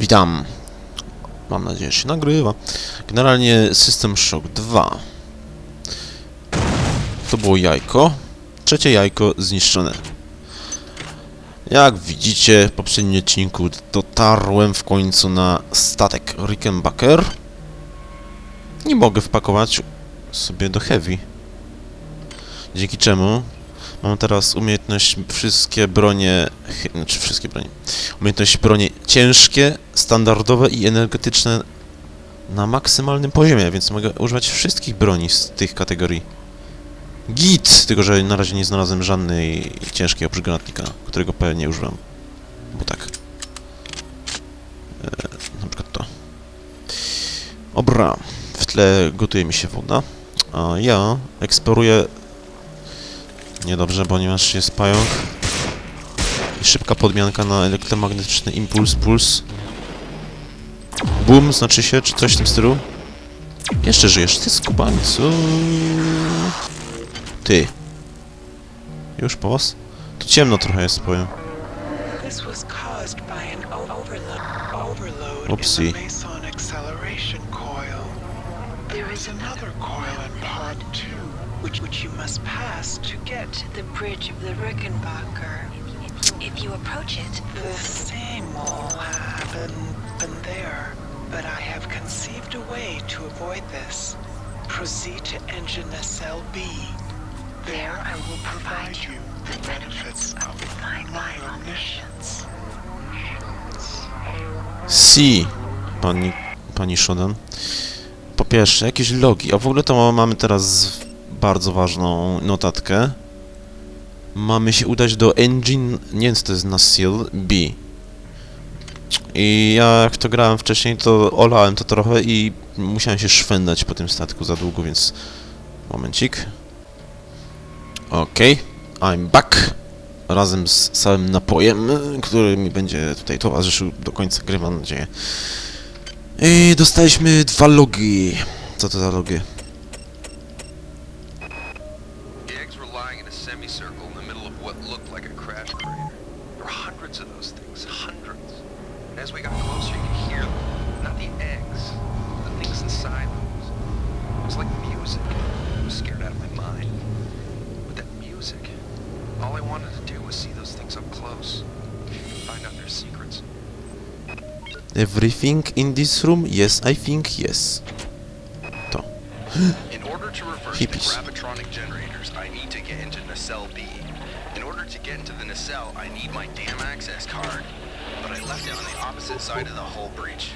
Witam. Mam nadzieję, że się nagrywa. Generalnie System Shock 2. To było jajko. Trzecie jajko zniszczone. Jak widzicie, w poprzednim odcinku dotarłem w końcu na statek Rickenbacker. Nie mogę wpakować sobie do Heavy. Dzięki czemu mam teraz umiejętność wszystkie bronie, znaczy wszystkie bronie, umiejętność bronie ciężkie, standardowe i energetyczne na maksymalnym poziomie, więc mogę używać wszystkich broni z tych kategorii. Git! Tylko, że na razie nie znalazłem żadnej ciężkiej oprócz granatnika, którego pewnie używam. Bo tak. E, na przykład to. Obra. W tle gotuje mi się woda, a ja eksploruję Niedobrze, ponieważ jest pająk. I szybka podmianka na elektromagnetyczny impuls, puls. Boom, znaczy się, czy coś w tym stylu. Jeszcze żyjesz, ty skubańcu. Ty. Już po was? Tu ciemno trochę jest, powiem. Coil. There is another coil in pod which, which you must pass to get to the bridge of the Rickenbacker. If you approach it, the same will happen than there. But I have conceived a way to avoid this. Proceed to engine SLB. There I will provide you the benefits of my omniscience. Si, pani, pani Shodan. Po pierwsze, jakieś logi. A w ogóle to mamy teraz bardzo ważną notatkę. Mamy się udać do engine, nie wiem to jest na seal, B. I ja jak to grałem wcześniej, to olałem to trochę i musiałem się szwendać po tym statku za długo, więc... Momencik. Okej, I'm back. Razem z całym napojem, który mi będzie tutaj towarzyszył do końca gry, mam nadzieję. I dostaliśmy dwa logi. Co to za logi? Music. I was scared out of my mind. With that music, all I wanted to do was see those things up close. Find out their secrets. Everything in this room? Yes, I think yes. To. In order to reverse Hippies. the gravitronic generators, I need to get into nacelle B. In order to get into the nacelle, I need my damn access card. But I left it on the opposite side of the hull breach.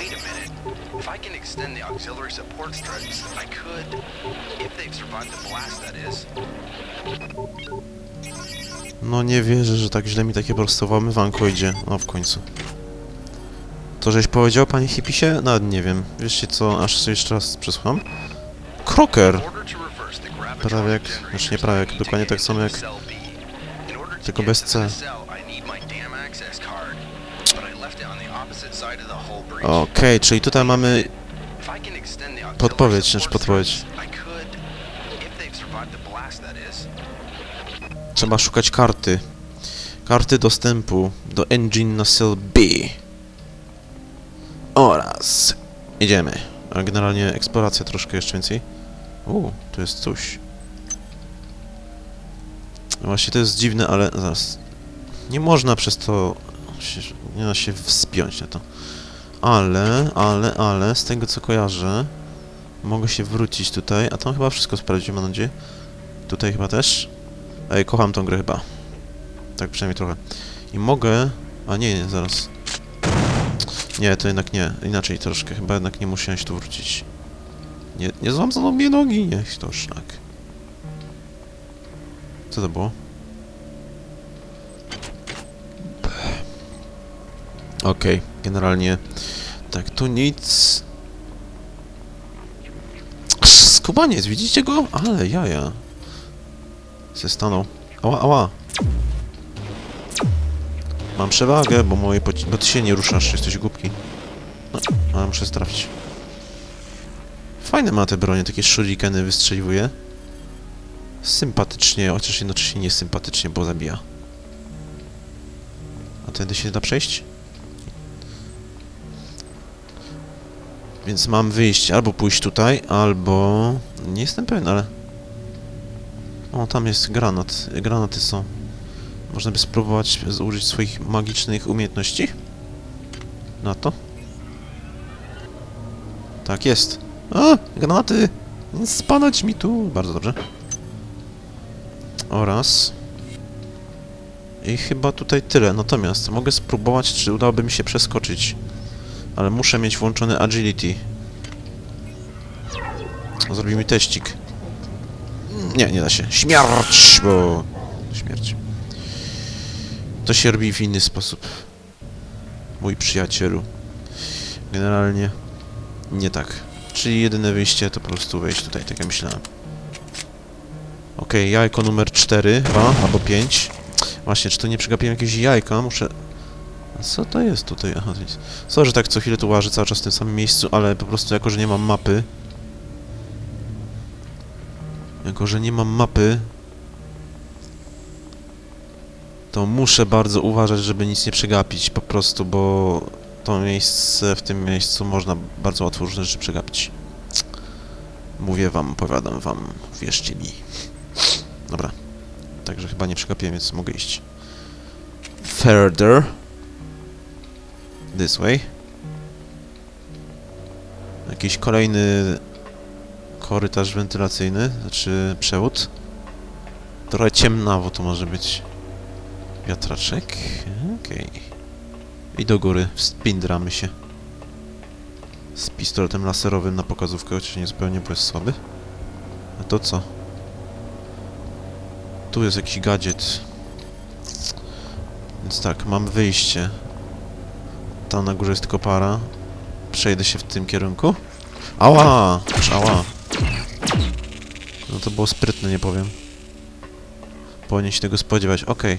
Wait a minute. If I can extend the auxiliary support struts, I could. If they've survived the blast, that is. No nie wierzę, że tak źle mi takie prostowamywanko idzie. No w końcu. To żeś powiedział, panie hipisie? Nawet nie wiem. Wiecie co, aż jeszcze raz przesłucham. Kroker! Prawie jak- znaczy nie prawie jak, dokładnie tak samo jak- tylko bez C. Okej, czyli tutaj mamy... Podpowiedź, znaczy podpowiedź. Trzeba szukać karty. Karty dostępu do engine na cell B. Oraz... Idziemy. A generalnie eksploracja troszkę jeszcze więcej. U, tu jest coś. Właśnie to jest dziwne, ale zaraz. Nie można przez to... Nie da się wspiąć na to. Ale, ale, ale, z tego co kojarzę, mogę się wrócić tutaj, a tam chyba wszystko sprawdziłem, mam nadzieję. Tutaj chyba też. Ej, kocham tą grę chyba. Tak przynajmniej trochę. I mogę... A nie, nie, zaraz. Nie, to jednak nie. Inaczej troszkę. Chyba jednak nie musiałem się tu wrócić. Nie, nie złamano mnie nogi. Niech to szlak. Co to było? Okej, generalnie... Tak, tu nic... Skubaniec, widzicie go? Ale jaja. Se stanął. Ała, ała. Mam przewagę, bo moje bo ty się nie ruszasz, jesteś głupki. No, ale muszę strafić. Fajne ma te bronie, takie shurikeny wystrzeliwuje. Sympatycznie, chociaż jednocześnie niesympatycznie, bo zabija. A tędy się da przejść? Więc mam wyjść albo pójść tutaj, albo... Nie jestem pewien, ale... O, tam jest granat. Granaty są. Można by spróbować użyć swoich magicznych umiejętności? Na to? Tak jest. A, granaty! Spadać mi tu! Bardzo dobrze. Oraz... I chyba tutaj tyle. Natomiast mogę spróbować, czy udałoby mi się przeskoczyć. Ale muszę mieć włączony agility. Zrobimy teścik. Nie, nie da się. Śmierć, bo... Śmierć. To się robi w inny sposób. Mój przyjacielu. Generalnie nie tak. Czyli jedyne wyjście to po prostu wejść tutaj, tak jak myślałem. Okej, jajko numer 4, chyba, albo 5. Właśnie, czy to nie przegapiłem jakiegoś jajka? Muszę... Co to jest tutaj? Aha, to jest... Sorry, że tak co chwilę tu łażę cały czas w tym samym miejscu, ale po prostu jako, że nie mam mapy... Jako, że nie mam mapy... To muszę bardzo uważać, żeby nic nie przegapić, po prostu, bo... To miejsce, w tym miejscu można bardzo łatwo różne rzeczy przegapić. Mówię wam, opowiadam wam, wierzcie mi. Dobra. Także chyba nie przegapiłem, więc mogę iść. Further. This way. Jakiś kolejny korytarz wentylacyjny, znaczy przewód. Trochę ciemnawo to może być. Wiatraczek. Okej. I do góry. Spindramy się. Z pistoletem laserowym na pokazówkę, chociaż nie zupełnie, bo jest słaby. A to co? Tu jest jakiś gadżet. Więc tak, mam wyjście. Tam na górze jest tylko para. Przejdę się w tym kierunku. Ała! Ała. No to było sprytne, nie powiem. Powinien się tego spodziewać. Okej.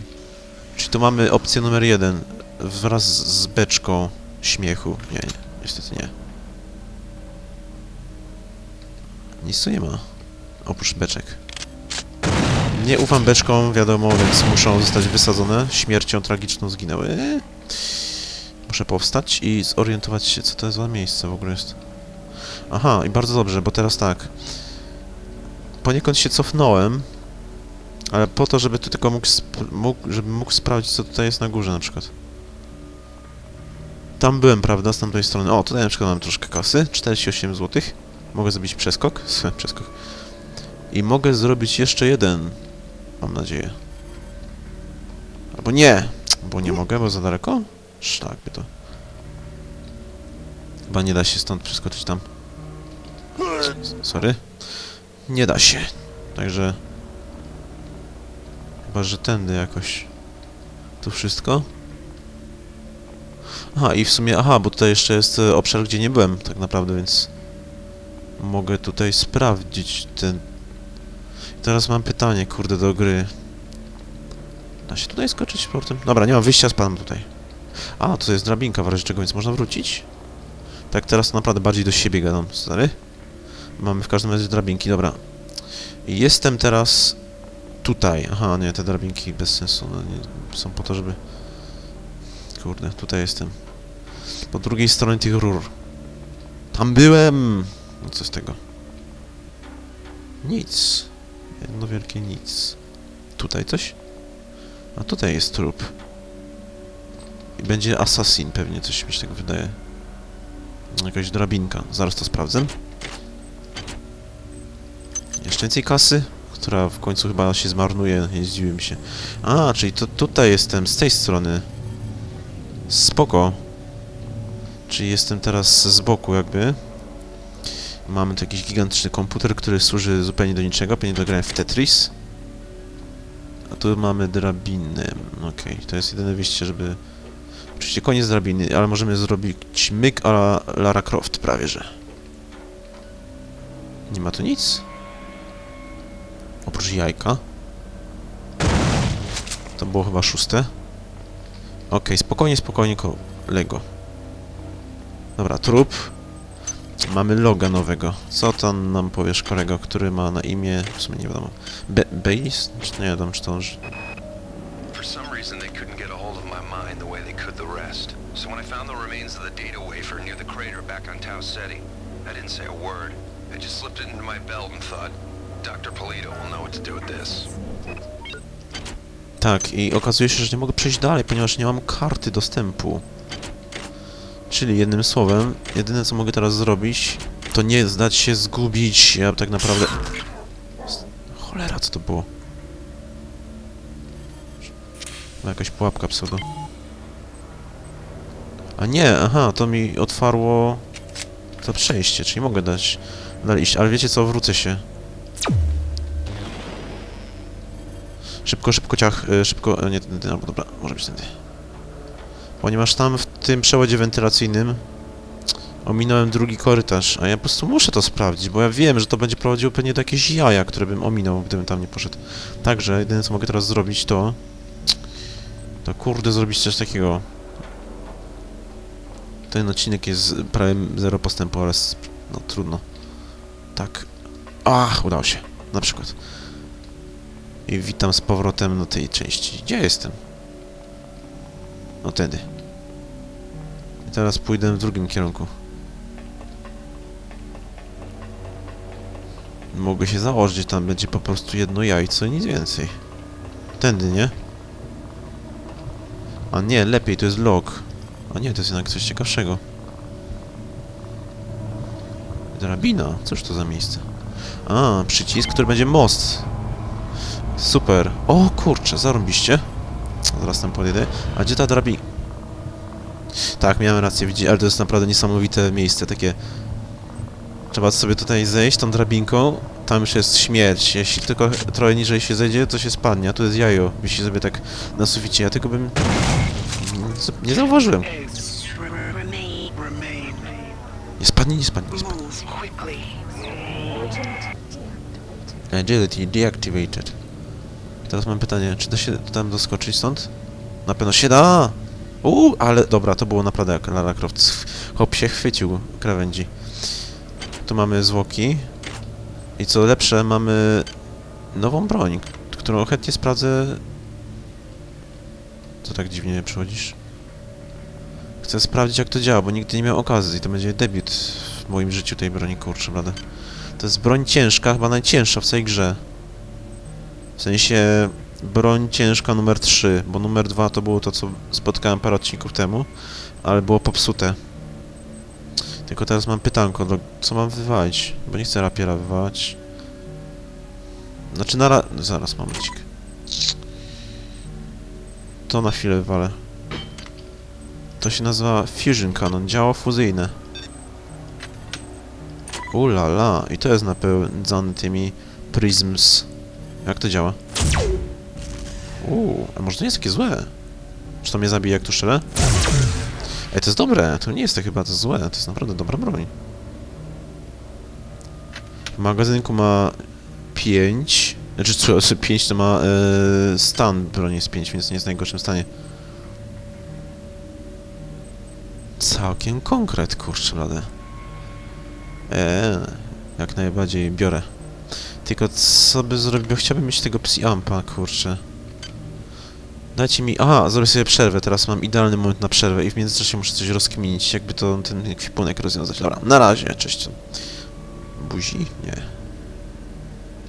Czyli tu mamy opcję numer jeden. Wraz z beczką śmiechu. Nie, nie. Niestety nie. Nic tu nie ma. Oprócz beczek. Nie ufam beczkom, wiadomo, więc muszą zostać wysadzone. Śmiercią tragiczną zginęły. Muszę powstać i zorientować się, co to jest za miejsce w ogóle jest. Aha, i bardzo dobrze, bo teraz tak. Poniekąd się cofnąłem, ale po to, żeby tu tylko mógł, mógł, żebym mógł sprawdzić, co tutaj jest na górze na przykład. Tam byłem, prawda, z tamtej strony. O, tutaj na przykład mam troszkę kasy, 48 zł. Mogę zrobić przeskok, przeskok. I mogę zrobić jeszcze jeden. Mam nadzieję. Albo nie! Bo nie mogę, bo za daleko? Szlak by to. Chyba nie da się stąd przeskoczyć tam. Sorry. Nie da się. Także... Chyba, że tędy jakoś. Tu wszystko? Aha, i w sumie... Aha, bo tutaj jeszcze jest e, obszar, gdzie nie byłem tak naprawdę, więc... Mogę tutaj sprawdzić ten... Teraz mam pytanie, kurde, do gry. Da się tutaj skoczyć portem? Dobra, nie mam wyjścia, spadam tutaj. A, to jest drabinka w razie czego, więc można wrócić? Tak, teraz naprawdę bardziej do siebie gadam, stary. Mamy w każdym razie drabinki, dobra. Jestem teraz tutaj. Aha, nie, te drabinki bez sensu. No, nie, są po to, żeby... Kurde, tutaj jestem. Po drugiej stronie tych rur. Tam byłem! No co z tego? Nic. Jedno wielkie nic. Tutaj coś? A tutaj jest trup. I będzie assassin pewnie, coś mi się tak wydaje. Jakaś drabinka. Zaraz to sprawdzę. Jeszcze więcej kasy, która w końcu chyba się zmarnuje, nie zdziwiłem się. A, czyli to tutaj jestem, z tej strony. Spoko. Czyli jestem teraz z boku jakby. Mamy tu jakiś gigantyczny komputer, który służy zupełnie do niczego, pewnie do grania w Tetris. A tu mamy drabinę. Okej, to jest jedyne wyjście, żeby... Oczywiście koniec drabiny, ale możemy zrobić myk a la Lara Croft prawie, że. Nie ma tu nic. Oprócz jajka. To było chyba szóste. Okej, spokojnie, spokojnie, kolego. Dobra, trup. Mamy loga nowego. Co tam nam powiesz, kolego, który ma na imię... W sumie nie wiadomo. Be Base? Nie wiadomo, czy to... could the rest. So when I found the remains of the data wafer near the crater back on Tau Ceti, I didn't say a word. I just slipped it into my belt and thought, Dr. Polito will know what to do with this. Tak, i okazuje się, że nie mogę przejść dalej, ponieważ nie mam karty dostępu. Czyli jednym słowem, jedyne co mogę teraz zrobić, to nie zdać się zgubić. Ja tak naprawdę... Cholera, co to było? Jakaś pułapka pseudo. A nie, aha, to mi otwarło to przejście, czyli mogę dać dalej iść, ale wiecie co, wrócę się. Szybko, szybko ciach, y, szybko, e, nie tędy, albo dobra, może być tędy. Ponieważ tam w tym przewodzie wentylacyjnym ominąłem drugi korytarz, a ja po prostu muszę to sprawdzić, bo ja wiem, że to będzie prowadziło pewnie do jakichś jaja, które bym ominął, gdybym tam nie poszedł. Także jedyne co mogę teraz zrobić to... To kurde zrobić coś takiego. Ten odcinek jest prawie zero postępu, s- no trudno. Tak. Ach, udało się. Na przykład. I witam z powrotem do tej części. Gdzie jestem? No tedy. I teraz pójdę w drugim kierunku. Mogę się założyć, że tam będzie po prostu jedno jajco i nic więcej. Tędy, nie? A nie, lepiej, to jest log. A nie, to jest jednak coś ciekawszego. Drabina? Cóż to za miejsce? A, przycisk, który będzie most. Super. O kurczę, zarąbiście. Zaraz tam podjedę. A gdzie ta drabina? Tak, miałem rację, widzicie, ale to jest naprawdę niesamowite miejsce, takie... Trzeba sobie tutaj zejść tą drabinką, tam już jest śmierć. Jeśli tylko trochę niżej się zejdzie, to się spadnie, a tu jest jajo. Wisi sobie tak na suficie, ja tylko bym... Nie zauważyłem. Nie spadnie, nie spadnie, nie spadnie. Agility deactivated. Teraz mam pytanie, czy da się tam doskoczyć stąd? Na pewno się da! Uuu, ale dobra, to było naprawdę jak Lara Croft. Hop się chwycił krawędzi. Tu mamy zwłoki. I co lepsze, mamy nową broń, którą chętnie sprawdzę... Co tak dziwnie przychodzisz? Chcę sprawdzić jak to działa, bo nigdy nie miałem okazji. To będzie debiut w moim życiu tej broni, kurczę, blade. To jest broń ciężka, chyba najcięższa w całej grze. W sensie broń ciężka numer 3, bo numer 2 to było to, co spotkałem parę odcinków temu, ale było popsute. Tylko teraz mam pytanko, do, co mam wywalić? Bo nie chcę rapiera wywalać. Znaczy na ra... Zaraz, momencik. To na chwilę wywalę. To się nazywa Fusion Cannon, działo fuzyjne. Ulala, i to jest napędzane tymi prisms. Jak to działa? Uuu, a może to nie jest takie złe? Czy to mnie zabije jak tu strzelę? Ej, to jest dobre, to nie jest to chyba to złe, to jest naprawdę dobra broń. W magazynku ma 5, znaczy co, 5 to ma e, stan broni jest 5, więc nie jest w najgorszym stanie. Całkiem konkret, kurczę blade. Eee, jak najbardziej biorę. Tylko co by zrobił? Chciałbym mieć tego psi-ampa, kurczę. Dajcie mi... Aha, zrobię sobie przerwę, teraz mam idealny moment na przerwę i w międzyczasie muszę coś rozkminić, jakby to ten ekwipunek rozwiązać. Dobra, na razie, cześć. Buzi? Nie.